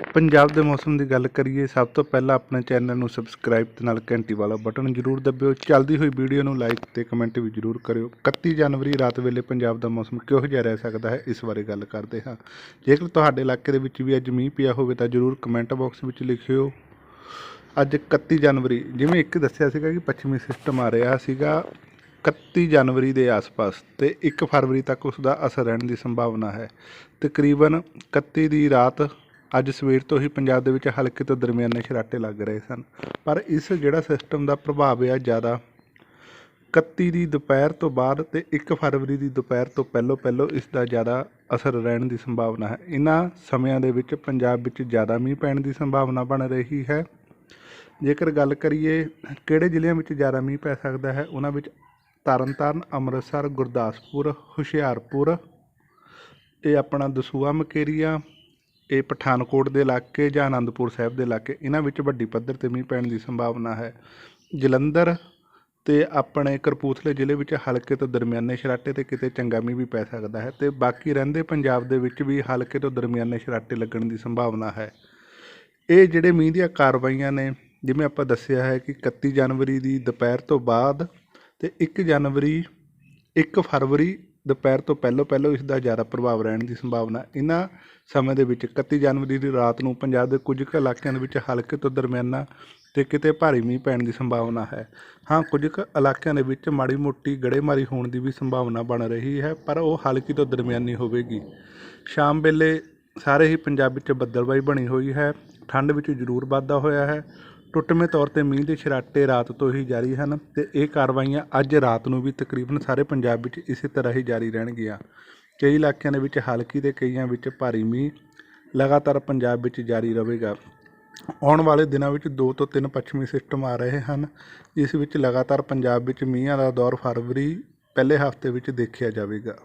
ਪੰਜਾਬ ਦੇ ਮੌਸਮ ਦੀ ਗੱਲ ਕਰੀਏ, ਸਭ ਤੋਂ ਪਹਿਲਾਂ ਆਪਣੇ ਚੈਨਲ ਨੂੰ ਸਬਸਕ੍ਰਾਈਬ ਤੇ ਨਾਲ ਘੰਟੀ ਵਾਲਾ ਬਟਨ ਜ਼ਰੂਰ ਦਬਿਓ। ਚੱਲਦੀ ਹੋਈ ਵੀਡੀਓ ਨੂੰ ਲਾਈਕ ਤੇ ਕਮੈਂਟ ਵੀ ਜ਼ਰੂਰ ਕਰਿਓ। 31 ਜਨਵਰੀ ਰਾਤ ਵੇਲੇ ਪੰਜਾਬ ਦਾ ਮੌਸਮ ਕਿਹੋ ਜਿਹਾ ਰਹਿ ਸਕਦਾ ਹੈ, ਇਸ ਬਾਰੇ ਗੱਲ ਕਰਦੇ ਹਾਂ। ਜੇਕਰ ਤੁਹਾਡੇ ਇਲਾਕੇ ਦੇ ਵਿੱਚ ਵੀ ਅੱਜ ਮੀਂਹ ਪਿਆ ਹੋਵੇ ਤਾਂ ਜ਼ਰੂਰ ਕਮੈਂਟ ਬਾਕਸ ਵਿੱਚ ਲਿਖਿਓ। ਅੱਜ 31 ਜਨਵਰੀ, ਜਿਵੇਂ ਇੱਕ ਦੱਸਿਆ ਸੀਗਾ ਕਿ ਪੱਛਮੀ ਸਿਸਟਮ ਆ ਰਿਹਾ ਸੀਗਾ 31 ਜਨਵਰੀ ਦੇ ਆਸ-ਪਾਸ ਤੇ 1 ਫਰਵਰੀ ਤੱਕ ਉਸ ਦਾ ਅਸਰ ਰਹਿਣ ਦੀ ਸੰਭਾਵਨਾ ਹੈ। ਤਕਰੀਬਨ 31 ਦੀ ਰਾਤ ਅੱਜ ਸਵੇਰ ਤੋਂ ਹੀ ਪੰਜਾਬ ਦੇ ਵਿੱਚ ਹਲਕੇ ਤੋਂ ਦਰਮਿਆਨੇ ਸ਼ਰਾਟੇ ਲੱਗ ਰਹੇ ਸਨ। ਪਰ ਇਸ ਜਿਹੜਾ ਸਿਸਟਮ ਦਾ ਪ੍ਰਭਾਵ ਹੈ ਜ਼ਿਆਦਾ 31 ਦੀ ਦੁਪਹਿਰ ਤੋਂ ਬਾਅਦ ਤੇ 1 ਫਰਵਰੀ ਦੀ ਦੁਪਹਿਰ ਤੋਂ ਪਹਿਲਾਂ ਪਹਿਲਾਂ ਇਸ ਦਾ ਜ਼ਿਆਦਾ ਅਸਰ ਰਹਿਣ ਦੀ ਸੰਭਾਵਨਾ ਹੈ। ਇਹਨਾਂ ਸਮਿਆਂ ਦੇ ਵਿੱਚ ਪੰਜਾਬ ਵਿੱਚ ਜ਼ਿਆਦਾ ਮੀਂਹ ਪੈਣ ਦੀ ਸੰਭਾਵਨਾ ਬਣ ਰਹੀ ਹੈ। ਜੇਕਰ ਗੱਲ ਕਰੀਏ ਕਿਹੜੇ ਜ਼ਿਲ੍ਹਿਆਂ ਵਿੱਚ ਜ਼ਿਆਦਾ ਮੀਂਹ ਪੈ ਸਕਦਾ ਹੈ ਉਹਨਾਂ ਵਿੱਚ ਤਰਨਤਾਰਨ, ਅੰਮ੍ਰਿਤਸਰ, ਗੁਰਦਾਸਪੁਰ, ਹੁਸ਼ਿਆਰਪੁਰ, ਇਹ ਆਪਣਾ ਦਸੂਆ ਮਕੇਰੀਆ ਇਹ ਪਠਾਨਕੋਟ ਦੇ ਇਲਾਕੇ ਜਾਂ ਆਨੰਦਪੁਰ ਸਾਹਿਬ ਦੇ ਇਲਾਕੇ, ਇਹਨਾਂ ਵਿੱਚ ਵੱਡੀ ਪੱਧਰ ਤੇ ਮੀਂਹ ਪੈਣ ਦੀ ਸੰਭਾਵਨਾ ਹੈ। ਜਲੰਧਰ ਤੇ ਆਪਣੇ ਕਰਪੂਥਲੇ ਜ਼ਿਲ੍ਹੇ ਵਿੱਚ ਹਲਕੇ ਤੋਂ ਦਰਮਿਆਨੇ ਸਰਾਟੇ ਤੇ ਕਿਤੇ ਚੰਗਾ ਮੀਂਹ ਵੀ ਪੈ ਸਕਦਾ ਹੈ ਤੇ ਬਾਕੀ ਰਹਿੰਦੇ ਪੰਜਾਬ ਦੇ ਵਿੱਚ ਵੀ ਹਲਕੇ ਤੋਂ ਦਰਮਿਆਨੇ ਸਰਾਟੇ ਲੱਗਣ ਦੀ ਸੰਭਾਵਨਾ ਹੈ। ਇਹ ਜਿਹੜੇ ਮੀਂਹ ਦੀਆਂ ਕਾਰਵਾਈਆਂ ਨੇ, ਜਿਵੇਂ ਆਪਾਂ ਦੱਸਿਆ ਹੈ ਕਿ 31 ਜਨਵਰੀ ਦੀ ਦੁਪਹਿਰ ਤੋਂ ਬਾਅਦ ਤੇ 1 ਜਨਵਰੀ 1 ਫਰਵਰੀ ਦੁਪਹਿਰ ਤੋਂ ਪਹਿਲਾਂ ਪਹਿਲਾਂ ਇਸ ਦਾ ਜ਼ਿਆਦਾ ਪ੍ਰਭਾਵ ਰਹਿਣ ਦੀ ਸੰਭਾਵਨਾ ਇਹਨਾਂ ਸਮੇਂ ਦੇ ਵਿੱਚ 31 ਜਨਵਰੀ ਦੀ ਰਾਤ ਨੂੰ ਪੰਜਾਬ ਦੇ ਕੁਝ ਕੁ ਇਲਾਕਿਆਂ ਦੇ ਵਿੱਚ ਹਲਕੇ ਤੋਂ ਦਰਮਿਆਨਾ ਤੇ ਕਿਤੇ ਭਾਰੀ ਮੀਂਹ ਪੈਣ ਦੀ ਸੰਭਾਵਨਾ ਹੈ। ਹਾਂ, ਕੁਝ ਕੁ ਇਲਾਕਿਆਂ ਦੇ ਵਿੱਚ ਮਾੜੀ ਮੋਟੀ ਗੜੇਮਾਰੀ ਹੋਣ ਦੀ ਵੀ ਸੰਭਾਵਨਾ ਬਣ ਰਹੀ ਹੈ, ਪਰ ਉਹ ਹਲਕੀ ਤੋਂ ਦਰਮਿਆਨੀ ਹੋਵੇਗੀ। ਸ਼ਾਮ ਵੇਲੇ ਸਾਰੇ ਹੀ ਪੰਜਾਬ ਵਿੱਚ ਬੱਦਲਬਾਈ ਬਣੀ ਹੋਈ ਹੈ, ਠੰਡ ਵਿੱਚ ਜ਼ਰੂਰ ਵਾਧਾ ਹੋਇਆ ਹੈ। ਟੁੱਟਵੇਂ ਤੌਰ ਤੇ ਮੀਂਹ ਦੇ ਛਰਾਟੇ ਰਾਤ ਤੋਂ ਹੀ ਜਾਰੀ ਹਨ ਤੇ ਇਹ ਕਾਰਵਾਈਆਂ ਅੱਜ ਰਾਤ ਨੂੰ ਵੀ ਤਕਰੀਬਨ ਸਾਰੇ ਪੰਜਾਬ ਵਿੱਚ ਇਸੇ ਤਰ੍ਹਾਂ ਹੀ ਜਾਰੀ ਰਹਿਣਗੀਆਂ। ਕਈ ਇਲਾਕਿਆਂ ਦੇ ਵਿੱਚ ਹਲਕੀ ਤੇ ਕਈਆਂ ਵਿੱਚ ਭਾਰੀ ਮੀਂਹ ਲਗਾਤਾਰ ਪੰਜਾਬ ਵਿੱਚ ਜਾਰੀ ਰਹੇਗਾ। ਆਉਣ ਵਾਲੇ ਦਿਨਾਂ ਵਿੱਚ ਦੋ ਤੋਂ ਤਿੰਨ ਪੱਛਮੀ ਸਿਸਟਮ ਆ ਰਹੇ ਹਨ। ਇਸ ਵਿੱਚ ਲਗਾਤਾਰ ਪੰਜਾਬ ਵਿੱਚ ਮੀਂਹਾਂ ਦਾ ਦੌਰ ਫਰਵਰੀ ਪਹਿਲੇ ਹਫ਼ਤੇ ਵਿੱਚ ਦੇਖਿਆ ਜਾਵੇਗਾ।